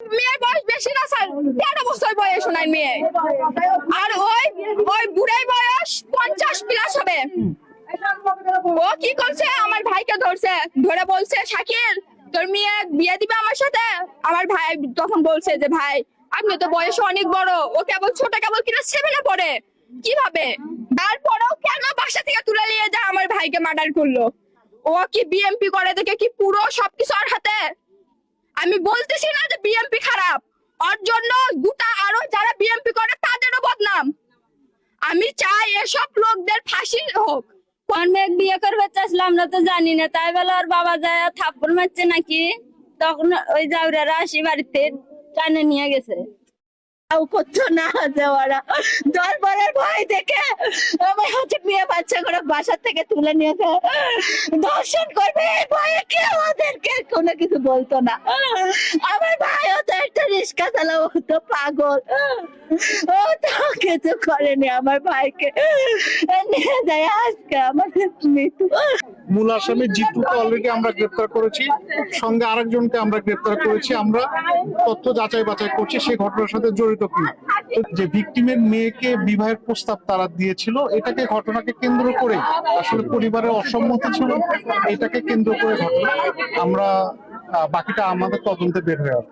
মেয়ের বয়স বেশি না, স্যার। তেরো বছর বয়স ওনার মেয়ে? আর ওই ওই বুড়াই বয়স পঞ্চাশ প্লাস হবে। ও কি করছে? আমার ভাইকে ধরছে, ধরে বলছে, শাকিল, তোর মেয়ে বিয়ে দিবে আমার সাথে? আমার ভাই তখন বলছে যে, ভাই, আপনি তো বয়স অনেক বড়। ও কেবল ছোট, কেবল কিনা সেভেনে পড়ে। কীভাবে? তারপরেও কেন বাসা থেকে তুলে নিয়ে যা আমার ভাইকে মার্ডার করল? ও কি বিএমপি করে দেখে কি পুরো সবকিছু ওর হাতে? আমি বলতেছি না যে বিএমপি খারাপ। ওর জন্য গোটা আরও যারা বিএমপি করে, তাদেরও বদনাম। আমি চাই এসব লোকদের ফাঁসি হোক। অনেক বিয়ে করবে চাইছিল আমরা তো জানি না। তাই বলে ওর বাবা যায় থাপ্পড় মারছে নাকি? তখন ওই জাউরারা আসি বাড়িতে, টানে নিয়ে গেছে। করতো না যে ওরা দরবারের ভয় দেখে আমার হচ্ছে মেয়ে বাচ্চা করে বাসার থেকে তুলে নিয়ে ধর্ষণ করবে, এই ভয়ে কেউ ওদেরকে কোনো কিছু বলতো না। আমার রিক্সা চালাও ও তো পাগল। ও করেনি আমার ভাইকে। নিয়ে যায় আজকে আমাদের মৃত্যু। মূল আসামি জিতুকে অলরেডি আমরা গ্রেপ্তার করেছি, সঙ্গে আরেকজনকে আমরা গ্রেপ্তার করেছি। আমরা তথ্য যাচাই বাছাই করছি সেই ঘটনার সাথে জড়িত কিনা। যে ভিকটিমের মেয়েকে বিবাহের প্রস্তাব তারা দিয়েছিল, এটাকে ঘটনাকে কেন্দ্র করে, আসলে পরিবারের অসম্মতি ছিল, এটাকে কেন্দ্র করে ঘটনা। আমরা বাকিটা আমাদের তদন্তে বের হয়ে আসবে।